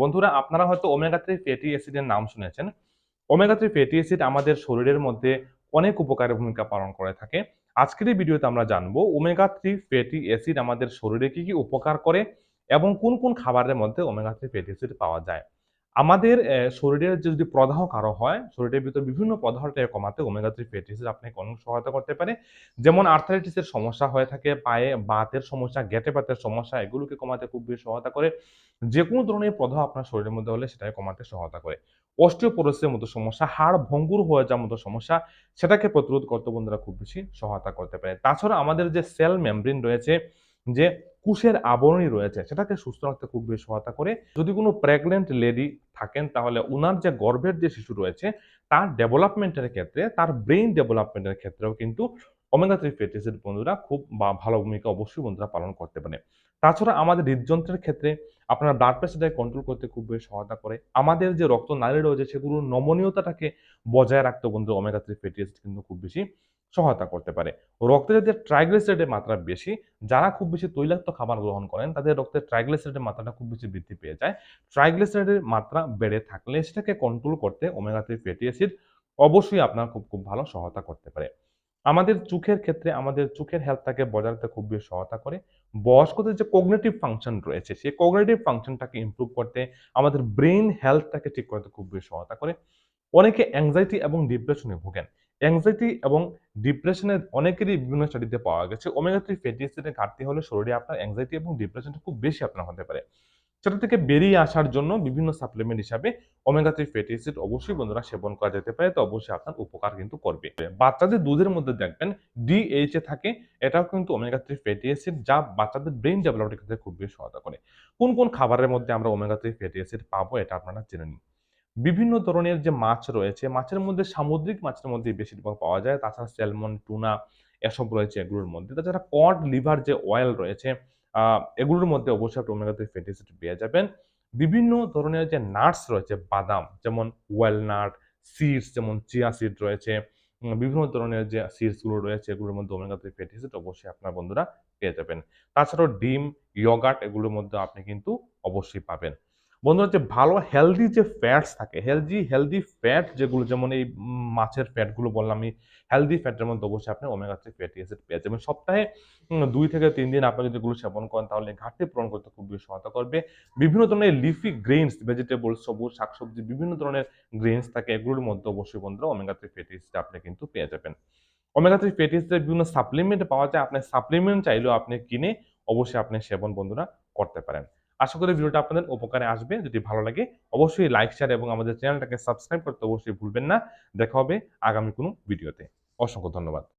বন্ধুরা, আপনারা হয়তো ওমেগা থ্রি ফ্যাটি অ্যাসিডের নাম শুনেছেন। ওমেগা থ্রি ফ্যাটি অ্যাসিড আমাদের শরীরের মধ্যে অনেক উপকারী ভূমিকা পালন করে থাকে। আজকের এই ভিডিওতে আমরা জানব ওমেগা থ্রি ফ্যাটি অ্যাসিড আমাদের শরীরে কি কি উপকার করে এবং কোন কোন খাবারের মধ্যে ওমেগা থ্রি ফ্যাটি অ্যাসিড পাওয়া যায়। আমাদের শরীরের যদি প্রদাহ কারও হয়, শরীরের ভিতরে বিভিন্ন প্রদাহটাকে কমাতে ওমেগা থ্রি ফ্যাটি অ্যাসিড আপনাকে অনেক সহায়তা করতে পারে। যেমন আর্থারাইটিসের সমস্যা হয়ে থাকে, পায়ে বাতের সমস্যা, গেটে পাতের সমস্যা, এগুলোকে কমাতে খুব বেশি সহায়তা করে। যে কোনো ধরনের প্রদাহ আপনার শরীরের মধ্যে হলে সেটাকে কমাতে সহায়তা করে। অস্টিওপোরোসিসের মতো সমস্যা, হাড় ভঙ্গুর হয়ে যাওয়ার মতো সমস্যা, সেটাকে প্রতিরোধ করতে বন্ধুরা খুব বেশি সহায়তা করতে পারে। তাছাড়া আমাদের যে সেল মেমব্রেন রয়েছে, যে কুশের আবরণী রয়েছে, সেটাকে সুস্থ রাখতে খুব বেশি সহায়তা করে। যদি কোনো প্রেগনেন্ট লেডি থাকেন, তাহলে ওনার যে গর্ভের যে শিশু রয়েছে, তার ডেভেলপমেন্টের ক্ষেত্রে, তার ব্রেইন ডেভেলপমেন্টের ক্ষেত্রেও কিন্তু ওমেগা থ্রি ফ্যাটি অ্যাসিড বন্ধুরা খুব ভালো ভূমিকা অবশ্যই বন্ধুরা পালন করতে পারে। তাছাড়া আমাদের হৃদযন্ত্রের ক্ষেত্রে আপনার ব্লাড প্রেশারটাকে কন্ট্রোল করতে খুব বেশি সহায়তা করে। আমাদের যে রক্ত নালী রয়েছে সেগুলোর নমনীয়তাটাকে বজায় রাখতে বন্ধু ওমেগা থ্রি ফ্যাটি অ্যাসিড কিন্তু খুব বেশি সহায়তা করতে পারে। রক্তে যদি ট্রাইগ্লিসাইডের মাত্রা বেশি, যারা খুব বেশি তৈলাক্ত খাবার গ্রহণ করেন, তাদের রক্তে ট্রাইগ্লিসাইডের মাত্রাটা খুব বেশি বৃদ্ধি পেয়ে যায়। ট্রাইগ্লিসাইডের মাত্রা বেড়ে থাকলে সেটাকে কন্ট্রোল করতে ওমেগা থ্রি ফ্যাটি অ্যাসিড অবশ্যই আপনার খুব খুব ভালো সহায়তা করতে পারে। আমাদের চোখের ক্ষেত্রে আমাদের চোখের হেলথটাকে বজায় রাখতে খুব বেশি সহায়তা করে। বয়স্কদের যে কগনেটিভ ফাংশন রয়েছে, সেই কগনেটিভ ফাংশনটাকে ইমপ্রুভ করতে আমাদের ব্রেন হেলথটাকে ঠিক করতে খুব বেশি সহায়তা করে। অনেকে অ্যাংজাইটি এবং ডিপ্রেশনে ভোগেন। অ্যাংজাইটি এবং ডিপ্রেশনের অনেকেরই বিভিন্ন স্টাডিতে পাওয়া গেছে। ওমেগা থ্রি ফ্যাটি অ্যাসিডের ঘাটতি হলে শরীরে আপনার অ্যাংজাইটি এবং ডিপ্রেশনটা খুব বেশি আপনার হতে পারে। সেটা থেকে বেরিয়ে আসার জন্য বিভিন্ন সাপ্লিমেন্ট হিসাবে ওমেগা থ্রি ফ্যাটি অ্যাসিড অবশ্যই বন্ধুরা সেবন করা যেতে পারে, তো অবশ্যই আপনার উপকার কিন্তু করবে। বাচ্চাদের দুধের মধ্যে দেখবেন ডিএইচ এ থাকে, এটাও কিন্তু ওমেগা থ্রি ফ্যাটি অ্যাসিড যা বাচ্চাদের ব্রেন ডেভেলপমেন্টের ক্ষেত্রে খুব বেশি সহায়তা করে। কোন কোন খাবারের মধ্যে আমরা ওমেগা থ্রি ফ্যাটি অ্যাসিড পাবো এটা আপনারা জেনে নিন। বিভিন্ন ধরনের যে মাছ রয়েছে, মাছের মধ্যে সামুদ্রিক মাছের মধ্যে বেশিরভাগ পাওয়া যায়, তাছাড়া স্যালমন টুনা এসব রয়েছে এগুলোর মধ্যে। তাছাড়া কড লিভার যে অয়েল রয়েছে এগুলোর মধ্যে অবশ্যই আপনি ওমেগা থ্রি ফ্যাটি অ্যাসিড পেয়ে যাবেন। বিভিন্ন ধরনের যে নাটস রয়েছে, বাদাম, যেমন ওয়েলনাট সিডস যেমন চিয়া সিড রয়েছে বিভিন্ন ধরনের যে সিডসগুলো রয়েছে, এগুলোর মধ্যে ওমেগা থ্রি ফ্যাটি অ্যাসিড অবশ্যই আপনার বন্ধুরা পেয়ে যাবেন। তাছাড়াও ডিম ইয়গার্ট এগুলোর মধ্যে আপনি কিন্তু অবশ্যই পাবেন। বন্ধুরা, যে ভালো হেলদি যে ফ্যাটস থাকে হেলদি হেলদি ফ্যাট যেগুলো, যেমন এই মাছের ফ্যাটগুলো বললাম, আমি হেলদি ফ্যাটের মধ্যে অবশ্যই আপনি ওমেগা থ্রি ফ্যাটি অ্যাসিড পেয়ে যাবেন। সপ্তাহে দুই থেকে তিন দিন আপনি যদি এগুলো সেবন করেন, তাহলে ঘাটতি পূরণ করতে খুব বেশি সহায়তা করবে। বিভিন্ন ধরনের লিফি গ্রেইনস ভেজিটেবল সবুজ শাকসবজি, বিভিন্ন ধরনের গ্রেইনস থাকে, এগুলোর মধ্যে অবশ্যই বন্ধুরা ওমেগা থ্রি ফ্যাটি অ্যাসিড আপনি কিন্তু পেয়ে যাবেন। ওমেগা থ্রি ফ্যাটি অ্যাসিডের বিভিন্ন সাপ্লিমেন্ট পাওয়া যায়, আপনি সাপ্লিমেন্ট চাইলেও আপনি কিনে অবশ্যই আপনি সেবন বন্ধুরা করতে পারেন। আশা করি ভিডিওটা আপনাদের উপকারে আসবে। যদি ভালো লাগে, অবশ্যই লাইক শেয়ার এবং আমাদের চ্যানেলটাকে সাবস্ক্রাইব করতে অবশ্যই ভুলবেন না। দেখা হবে আগামী কোনো ভিডিওতে। অসংখ্য ধন্যবাদ।